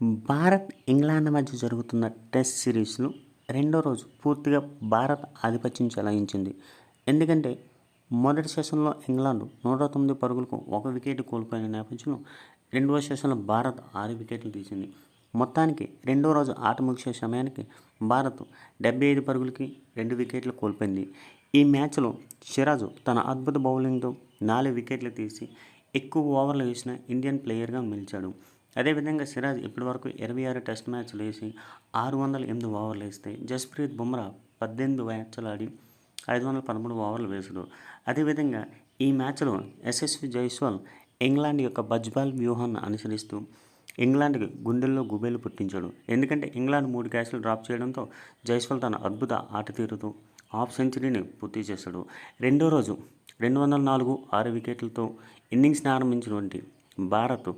Bharat England మధ్య జరుగుతున్న test సిరీస్లో రెండో రోజు పూర్తిగా భారత్ ఆధిపత్యం చెలాయించింది. ఎందుకంటే మొదటి సెషన్లో ఇంగ్లాండ్ నూట తొమ్మిది పరుగులకు ఒక వికెట్ కోల్పోయిన నేపథ్యంలో రెండవ సెషన్లో భారత్ ఆరు వికెట్లు తీసింది. మొత్తానికి రెండో రోజు ఆట ముగిసే సమయానికి భారత్ డెబ్బై ఐదు పరుగులకి రెండు వికెట్లు కోల్పోయింది. ఈ మ్యాచ్లో సిరాజు తన అద్భుత బౌలింగ్తో నాలుగు వికెట్లు తీసి ఎక్కువ ఓవర్లు వేసిన ఇండియన్ ప్లేయర్గా నిలిచాడు అదేవిధంగా సిరాజ్ ఇప్పటివరకు ఇరవై ఆరు టెస్ట్ మ్యాచ్లు వేసి ఆరు వందల ఎనిమిది ఓవర్లు వేస్తే జస్ప్రీత్ బుమ్రా పద్దెనిమిది మ్యాచ్లు ఆడి ఐదు వందల పదమూడు ఓవర్లు వేసాడు అదేవిధంగా ఈ మ్యాచ్లో ఎస్ఎస్వి జైస్వాల్ ఇంగ్లాండ్ యొక్క బజ్బాల్ వ్యూహాన్ని అనుసరిస్తూ ఇంగ్లాండ్కి గుండెల్లో గుబేలు పుట్టించాడు. ఎందుకంటే ఇంగ్లాండ్ మూడు క్యాచ్లు డ్రాప్ చేయడంతో జైస్వాల్ తన అద్భుత ఆట తీరుతో హాఫ్ సెంచరీని పూర్తి చేశాడు. రెండో రోజు రెండు వందల నాలుగు ఆరు వికెట్లతో ఇన్నింగ్స్ని ఆరంభించినటువంటి భారత్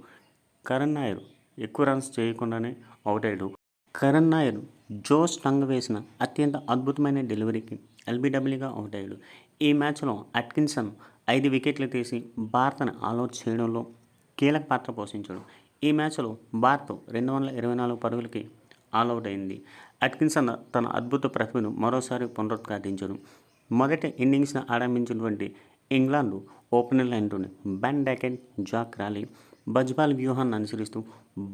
కరణ్ నాయర్. ఎక్కువ రన్స్ చేయకుండానే అవుట్ అయ్యాడు. కరణ్ నాయర్ జోస్ టంగ్ వేసిన అత్యంత అద్భుతమైన డెలివరీకి ఎల్బీడబ్ల్యూగా అవుట్ అయ్యాడు. ఈ మ్యాచ్లో అట్కిన్సన్ ఐదు వికెట్లు తీసి భారత్ని ఆల్అౌట్ చేయడంలో కీలక పాత్ర పోషించాడు. ఈ మ్యాచ్లో భారత్ రెండు వందల ఇరవై నాలుగు పరుగులకి ఆలౌట్ అయింది. అట్కిన్సన్ తన అద్భుత ప్రతిభను మరోసారి పునరుద్ఘాటించాడు. మొదటి ఇన్నింగ్స్ను ఆరంభించినటువంటి ఇంగ్లాండ్ ఓపెనర్లు అయినటువంటి Ben Duckett Zak Crawley Bazball వ్యూహాన్ని అనుసరిస్తూ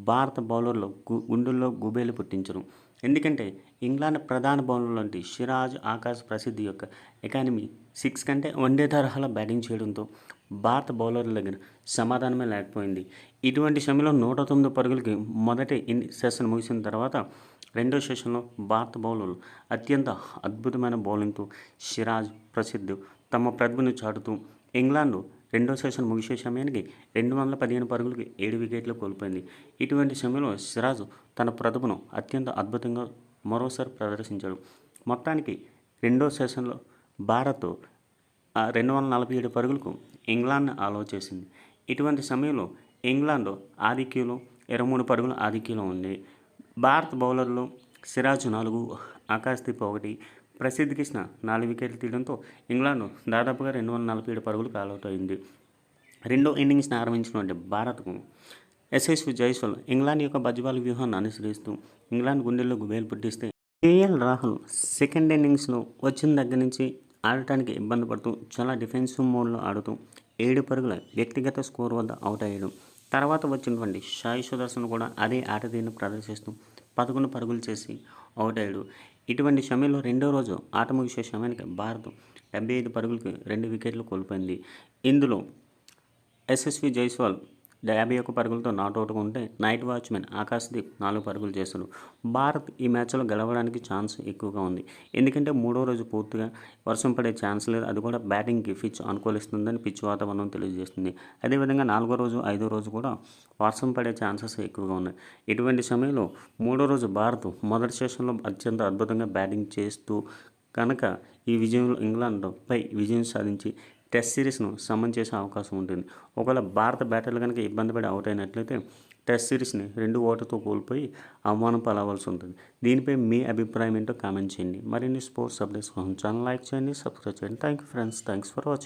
భారత బౌలర్లు గుండెల్లో గుబేలు పుట్టించరు. ఎందుకంటే ఇంగ్లాండ్ ప్రధాన బౌలర్లు అంటే సిరాజ్ ఆకాశ్ ప్రసిద్ధి యొక్క ఎకానమీ సిక్స్ కంటే వన్డే తరహాలో బ్యాటింగ్ చేయడంతో భారత బౌలర్ల దగ్గర సమాధానమే లేకపోయింది. ఇటువంటి సమయంలో నూట తొమ్మిది పరుగులకి మొదటి ఇన్ సెషన్ ముగిసిన తర్వాత రెండో సెషన్లో భారత బౌలర్లు అత్యంత అద్భుతమైన బౌలింగ్తో సిరాజ్ ప్రసిద్ధి తమ ప్రతిభను చాటుతూ ఇంగ్లాండ్ రెండో సెషన్ ముగిసే సమయానికి రెండు వందల పదిహేను పరుగులకు ఏడు వికెట్లు కోల్పోయింది. ఇటువంటి సమయంలో సిరాజ్ తన ప్రతిభను అత్యంత అద్భుతంగా మరోసారి ప్రదర్శించాడు. మొత్తానికి రెండో సెషన్లో భారత్ రెండు వందల నలభై ఏడు పరుగులకు ఇంగ్లాండ్ని ఆలో చేసింది. ఇటువంటి సమయంలో ఇంగ్లాండ్ ఆధిక్యంలో ఇరవై మూడు పరుగుల ఆధిక్యంలో ఉంది. భారత్ బౌలర్లు సిరాజ్ నాలుగు ఆకాశ్దీప్ ఒకటి ప్రసిద్ధ్ కృష్ణ నాలుగు వికెట్లు తీయడంతో ఇంగ్లాండ్ దాదాపుగా రెండు వందల నలభై ఏడు పరుగులు ఆల్అౌట్ అయింది. రెండో ఇన్నింగ్స్ని ఆరంభించినటువంటి భారత్కు ఎస్ఎస్ జైస్వాల్ ఇంగ్లాండ్ యొక్క బజ్బాల్ వ్యూహాన్ని అనుసరిస్తూ ఇంగ్లాండ్ గుండెల్లో గుబేలు పుట్టిస్తే కేఎల్ రాహుల్ సెకండ్ ఇన్నింగ్స్లో వచ్చిన దగ్గర నుంచి ఆడటానికి ఇబ్బంది పడుతూ చాలా డిఫెన్సివ్ మోడ్లో ఆడుతూ ఏడు పరుగుల వ్యక్తిగత స్కోర్ వద్ద అవుట్ అయ్యాడు. తర్వాత వచ్చినటువంటి సాయి సుదర్శన్ కూడా అదే ఆట తీరును ప్రదర్శిస్తూ పదకొండు పరుగులు చేసి అవుట్ అయ్యాడు. ఇటువంటి సమయంలో రెండో రోజు ఆట ముగిసే సమయానికి భారత్ డెబ్బై ఐదు పరుగులకు రెండు వికెట్లు కోల్పోయింది. ఇందులో ఎస్ఎస్వి జైస్వాల్ యాభై ఒక్క పరుగులతో నాట్అవుట్గా ఉంటే నైట్ వాచ్మెన్ ఆకాశ్దీప్ నాలుగు పరుగులు చేశాడు. భారత్ ఈ మ్యాచ్లో గెలవడానికి ఛాన్స్ ఎక్కువగా ఉంది. ఎందుకంటే మూడో రోజు పూర్తిగా వర్షం పడే ఛాన్స్ లేదు. అది కూడా బ్యాటింగ్కి పిచ్ అనుకూలిస్తుందని పిచ్ వాతావరణం తెలియజేస్తుంది. అదేవిధంగా నాలుగో రోజు ఐదో రోజు కూడా వర్షం పడే ఛాన్సెస్ ఎక్కువగా ఉన్నాయి. ఇటువంటి సమయంలో మూడో రోజు భారత్ మొదటి సెషన్లో అత్యంత అద్భుతంగా బ్యాటింగ్ చేస్తూ కనుక ఈ విజయంలో ఇంగ్లాండ్పై విజయం సాధించి టెస్ట్ సిరీస్ను సమన్ చేసే అవకాశం ఉంటుంది. ఒకవేళ భారత బ్యాటర్లు కనుక ఇబ్బంది పడి అవుట్ అయినట్లయితే టెస్ట్ సిరీస్ని రెండు ఓటర్తో కోల్పోయి అవమానం పలవాల్సి ఉంటుంది. దీనిపై మీ అభిప్రాయం ఏంటో కామెంట్ చేయండి. మరిన్ని స్పోర్ట్స్ అప్డేట్స్ కోసం ఛానల్ లైక్ చేయండి సబ్స్క్రైబ్ చేయండి. Thank you friends thanks for watching